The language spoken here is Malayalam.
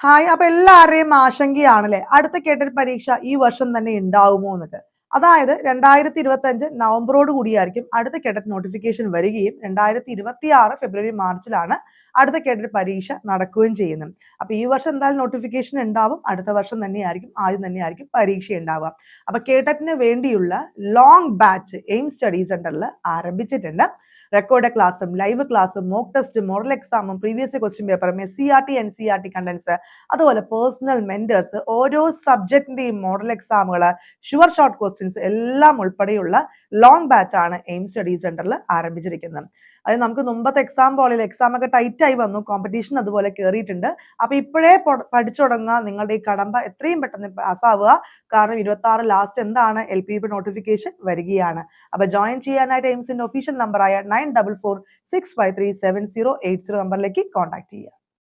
ഹായ് അപ്പൊ എല്ലാവരുടെയും ആശങ്കയാണല്ലേ അടുത്ത കേട്ടൽ പരീക്ഷ ഈ വർഷം തന്നെ ഉണ്ടാവുമോ എന്നൊക്കെ അതായത് രണ്ടായിരത്തി ഇരുപത്തി അഞ്ച് നവംബറോട് കൂടിയായിരിക്കും അടുത്ത കേഡറ്റ് നോട്ടിഫിക്കേഷൻ വരികയും രണ്ടായിരത്തി ഇരുപത്തി ആറ് ഫെബ്രുവരി മാർച്ചിലാണ് അടുത്ത കേഡറ്റ് പരീക്ഷ നടക്കുകയും ചെയ്യുന്നത്. അപ്പൊ ഈ വർഷം എന്തായാലും നോട്ടിഫിക്കേഷൻ ഉണ്ടാവും. അടുത്ത വർഷം തന്നെയായിരിക്കും ആദ്യം തന്നെയായിരിക്കും പരീക്ഷ ഉണ്ടാവുക. അപ്പൊ കേഡറ്റിന് വേണ്ടിയുള്ള ലോങ് ബാച്ച് എയിം സ്റ്റഡി സെന്ററിൽ ആരംഭിച്ചിട്ടുണ്ട്. റെക്കോർഡ് ക്ലാസ്സും ലൈവ് ക്ലാസ്സും മോക്ക് ടെസ്റ്റ് മോഡൽ എക്സാമും പ്രീവിയസ് ക്വസ്റ്റ്യൻ പേപ്പറും S C R T N C R T contents അതുപോലെ പേഴ്സണൽ മെന്റേഴ്സ് ഓരോ സബ്ജക്റ്റിന്റെയും മോഡൽ എക്സാമുകൾ ഷുവർ ഷോർട്ട് ക്വസ്റ്റ്യൻസ് എല്ലാം ഉൾപ്പെടെയുള്ള ലോങ് ബാച്ച് ആണ് എയിം സ്റ്റഡി സെന്ററിൽ ആരംഭിച്ചിരിക്കുന്നത്. അതായത് നമുക്ക് മുമ്പത്തെ എക്സാം പോലെ എക്സാം ഒക്കെ ടൈറ്റ് ആയി വന്നു കോമ്പറ്റീഷൻ അതുപോലെ കയറിയിട്ടുണ്ട് അപ്പൊ ഇപ്പോഴേ പഠിച്ചു തുടങ്ങുക നിങ്ങളുടെ ഈ കടമ്പ എത്രയും പെട്ടെന്ന് പാസ്സാവുക കാരണം ഇരുപത്തി ആറ് ലാസ്റ്റ് എന്താണ് എൽ പി പി നോട്ടിഫിക്കേഷൻ വരികയാണ്. അപ്പൊ ജോയിൻ ചെയ്യാനായിട്ട് എയിംസിന്റെ ഒഫീഷ്യൽ നമ്പറായ nine double four six five three seven zero eight zero നമ്പറിലേക്ക് കോൺടാക്ട് ചെയ്യുക.